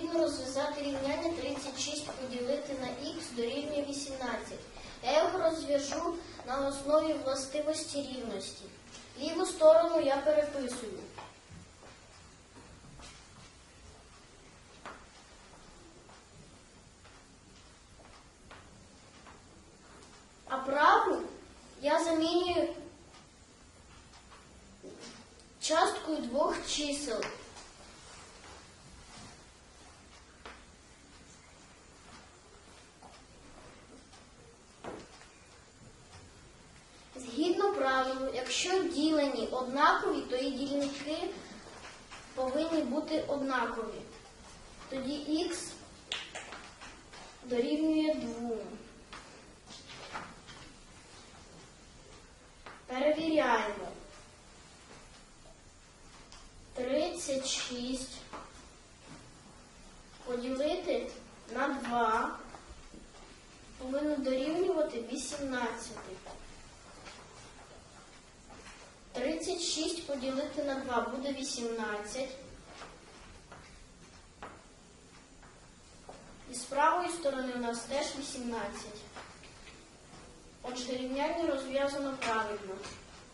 потрібно розв'язати рівняння 36 поділити на х дорівнює 18. Я його розв'яжу на основі властивості рівності. Ліву сторону я переписую. А праву я замінюю часткою двох чисел. Правилу, якщо ділені однакові, то і дільники повинні бути однакові. Тоді х дорівнює 2. Перевіряємо. 36 поділити на 2 повинно дорівнювати 18. 36 поділити на 2 буде 18. І з правої сторони у нас теж 18. Отже, рівняння розв'язано правильно.